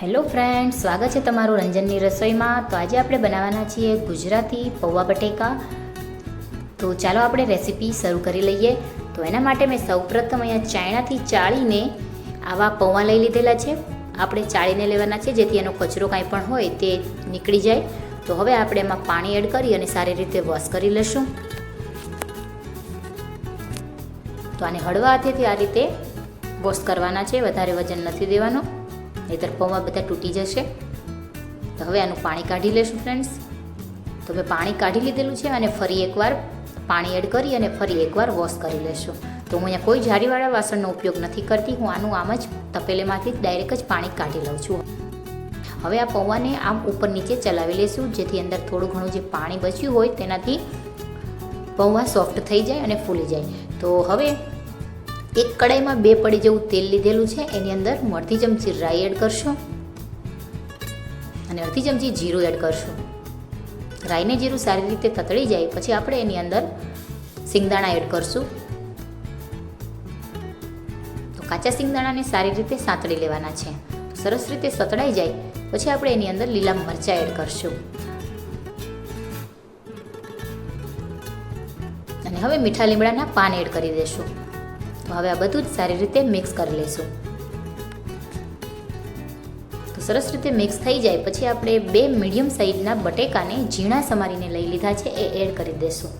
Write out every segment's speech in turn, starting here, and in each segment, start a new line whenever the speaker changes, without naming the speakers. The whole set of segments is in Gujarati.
હેલો ફ્રેન્ડ સ્વાગત છે તમારું રંજનની રસોઈમાં. તો આજે આપણે બનાવવાના છીએ ગુજરાતી પૌવા બટેકા. તો ચાલો આપણે રેસીપી શરૂ કરી લઈએ. તો એના માટે મેં સૌપ્રથમ અહીંયા ચાયણાથી ચાળીને આવા પૌવા લઈ લીધેલા છે. આપણે ચાળીને લેવાના છે જેથી એનો કચરો કાંઈ પણ હોય તે નીકળી જાય. તો હવે આપણે એમાં પાણી એડ કરી અને સારી રીતે વોશ કરી લઈશું. તો આને હળવા હાથેથી આ રીતે વોશ કરવાના છે, વધારે વજન નથી દેવાનો. નહીતર પૌવા બધા તૂટી જશે. તો હવે આનું પાણી કાઢી લેશું ફ્રેન્ડ્સ તો મેં પાણી કાઢી લીધેલું છે અને ફરી એકવાર પાણી એડ કરી અને ફરી એકવાર વોશ કરી લેશું. તો હું અહીંયા કોઈ જાળીવાળા વાસણનો ઉપયોગ નથી કરતી. હું આનું આમ જ તપેલેમાંથી ડાયરેક્ટ જ પાણી કાઢી લઉં છું. હવે આ પૌવાને આમ ઉપર નીચે ચલાવી લેશું, જેથી અંદર થોડું ઘણું જે પાણી બચ્યું હોય તેનાથી પૌવા સોફ્ટ થઈ જાય અને ફૂલી જાય. તો હવે એક કડાઈમાં બે પડી જેવું તેલ લીધેલું છે. એની અંદર હું અડધી ચમચી રાઈ એડ કરશું અને અડધી ચમચી જીરું એડ કરશું. રાઈને જીરું સારી રીતે તતળી જાય, પછી આપણે એની અંદર સિંગદાણા એડ કરશું. તો કાચા સિંગદાણાને સારી રીતે સાંતળી લેવાના છે. સરસ રીતે સતળાઈ જાય, પછી આપણે એની અંદર લીલા મરચાં એડ કરશું. અને હવે મીઠા લીમડાના પાન એડ કરી દઈશું તો હવે આ બધું જ સારી રીતે મિક્સ કરી લઈશું. તો સરસ રીતે મિક્સ થઈ જાય, પછી આપણે બે મીડિયમ સાઇઝના બટેકાને ઝીણા સમારીને લઈ લીધા છે, એ એડ કરી દઈશું.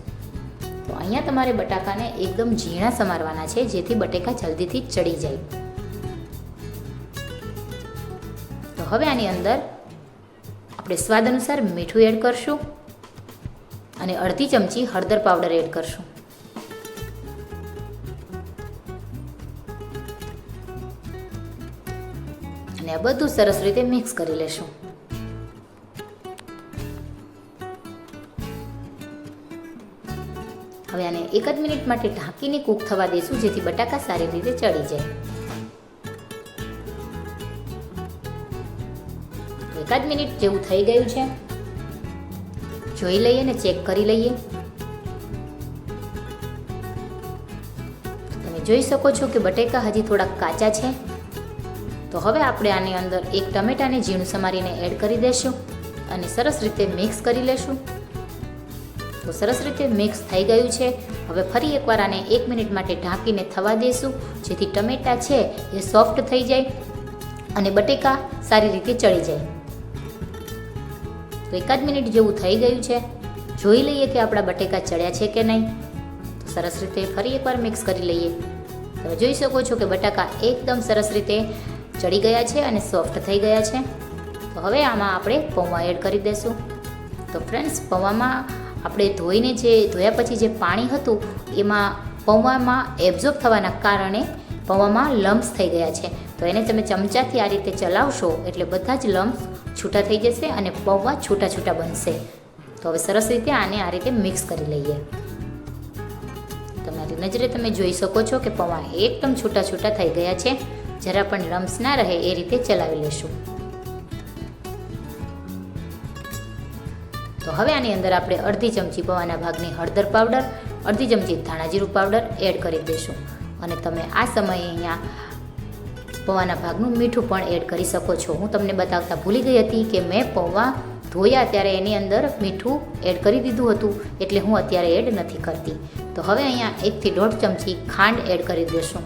તો અહીંયા તમારે બટાકાને એકદમ ઝીણા સમારવાના છે, જેથી બટેકા જલ્દીથી ચડી જાય. તો હવે આની અંદર આપણે સ્વાદ અનુસાર મીઠું એડ કરશું અને અડધી ચમચી હળદર પાવડર એડ કરશું. અને આ બધું સરસ રીતે મિક્સ કરી લેશું. હવે આને એક જ મિનિટ માટે ઢાંકીને કૂક થવા દઈશું જેથી બટાકા સારી રીતે ચડી જાય. એકાદ મિનિટ જેવું થઈ ગયું છે. જોઈ લઈએ ને ચેક કરી લઈએ. તમે જોઈ શકો છો કે બટેકા હજી થોડા કાચા છે. તો હવે આપણે આની અંદર એક ટમેટાને ઝીણું સમારીને એડ કરી દઈશું અને સરસ રીતે મિક્સ કરી લેશું. તો સરસ રીતે મિક્સ થઈ ગયું છે. હવે ફરી એકવાર આને એક મિનિટ માટે ઢાંકીને થવા દઈશું જેથી ટમેટા છે એ સોફ્ટ થઈ જાય અને બટેકા સારી રીતે ચડી જાય. તો એકાદ મિનિટ જેવું થઈ ગયું છે. જોઈ લઈએ કે આપણા બટેકા ચડ્યા છે કે નહીં. તો સરસ રીતે ફરી એકવાર મિક્સ કરી લઈએ. તમે જોઈ શકો છો કે બટાકા એકદમ સરસ રીતે ચડી ગયા છે અને સોફ્ટ થઈ ગયા છે. તો હવે આમાં આપણે પૌવા એડ કરી દઈશું તો ફ્રેન્ડ્સ, પૌવામાં આપણે ધોઈને જે ધોયા પછી જે પાણી હતું, એમાં પૌવામાં એબ્ઝોર્બ થવાના કારણે પૌવામાં લમ્સ થઈ ગયા છે. તો એને તમે ચમચાથી આ રીતે ચલાવશો એટલે બધા જ લમ્સ છૂટા થઈ જશે અને પૌવા છૂટા છૂટા બનશે. તો હવે સરસ રીતે આને આ રીતે મિક્સ કરી લઈએ. તમારી નજરે તમે જોઈ શકો છો કે પૌવા એકદમ છૂટા છૂટા થઈ ગયા છે. જરા પણ લમ્સ ના રહે એ રીતે ચલાવી લેશું. તો હવે આની અંદર આપણે અડધી ચમચી પૌવાના ભાગની હળદર પાવડર, અડધી ચમચી ધાણાજીરું પાવડર એડ કરી દઈશું અને તમે આ સમયે અહીંયા પૌવાના ભાગનું મીઠું પણ એડ કરી શકો છો. હું તમને બતાવતા ભૂલી ગઈ હતી કે મેં પૌવા ધોયા ત્યારે એની અંદર મીઠું એડ કરી દીધું હતું, એટલે હું અત્યારે એડ નથી કરતી. તો હવે અહીંયા એકથી દોઢ ચમચી ખાંડ એડ કરી દેશું.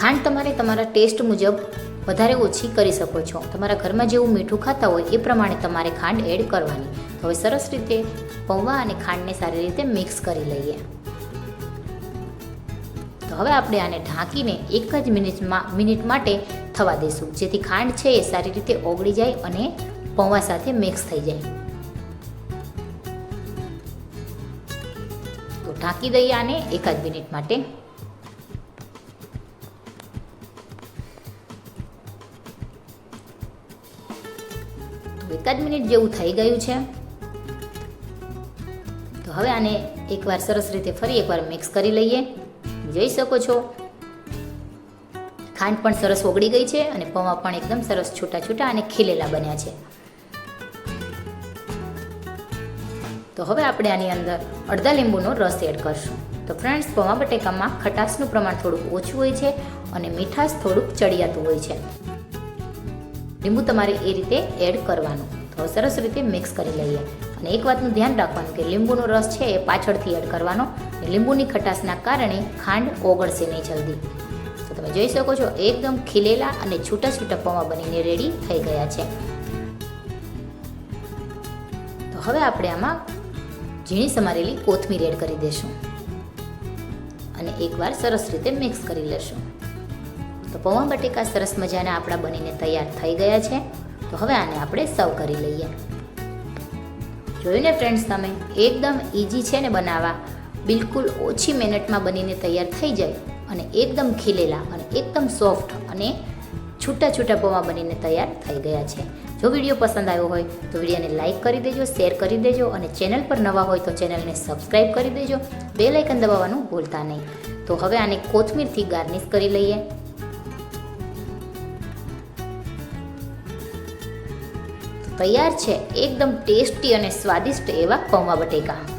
ખાંડ તમારે તમારા ટેસ્ટ મુજબ વધારે ઓછી કરી શકો છો. તમારા ઘરમાં જેવું મીઠું ખાતા હોય એ પ્રમાણે તમારે ખાંડ એડ કરવાની. હવે સરસ રીતે પૌવા અને ખાંડને સારી રીતે મિક્સ કરી લઈએ. તો હવે આપણે આને ઢાંકીને એક જ મિનિટમાં મિનિટ માટે થવા દઈશું. જેથી ખાંડ છે એ સારી રીતે ઓગળી જાય અને પૌવા સાથે મિક્સ થઈ જાય. તો ઢાંકી દઈએ આને એકાદ મિનિટ માટે. એકાદ મિનિટ જેવું થઈ ગયું છે. તો હવે આને એકવાર સરસ રીતે ફરી એકવાર મિક્સ કરી લઈએ. જોઈ શકો છો. ખાંડ પણ સરસ ઓગળી ગઈ છે અને પૌવા પણ એકદમ સરસ છૂટા છૂટા અને ખીલેલા બન્યા છે. તો હવે આપણે આની અંદર અડધા લીંબુનો રસ એડ કરશું. તો ફ્રેન્ડ્સ, પૌવા બટેકામાં ખટાશનું પ્રમાણ થોડુંક ઓછું હોય છે અને મીઠાશ થોડુંક ચડિયાતું હોય છે. લીંબુ તમારે એ રીતે એડ કરવાનું. તો સરસ રીતે મિક્સ કરી લઈએ. અને એક વાતનું ધ્યાન રાખવાનું કે લીંબુનો રસ છે એ પાછળથી એડ કરવાનો. લીંબુની ખટાશના કારણે ખાંડ ઓગળશે નહીં જલ્દી. તો તમે જોઈ શકો છો, એકદમ ખીલેલા અને છૂટા છૂટા પૌવા બનીને રેડી થઈ ગયા છે. તો હવે આપણે આમાં ઝીણી સમારેલી કોથમીર એડ કરી દઈશું અને એકવાર સરસ રીતે મિક્સ કરી લેશું. તો પૌવા બટેકા સરસ મજાના આપણા બનીને તૈયાર થઈ ગયા છે. તો હવે આને આપણે સર્વ કરી લઈએ. જોયું ને ફ્રેન્ડ્સ તમે? એકદમ ઇઝી છે ને બનાવવા. બિલકુલ ઓછી મિનિટમાં બનીને તૈયાર થઈ જાય અને એકદમ ખીલેલા અને એકદમ સોફ્ટ અને છૂટા છૂટા પૌવા બનીને તૈયાર થઈ ગયા છે. જો વીડિયો પસંદ આવ્યો હોય તો વિડીયોને લાઇક કરી દેજો શેર કરી દેજો અને ચેનલ પર નવા હોય તો ચેનલને સબસ્ક્રાઈબ કરી દેજો. બે લાઇકન દબાવવાનું ભૂલતા નહીં. તો હવે આને કોથમીરથી ગાર્નિશ કરી લઈએ. તૈયાર છે. એકદમ ટેસ્ટી અને સ્વાદિષ્ટ એવા પૌવા બટેકા.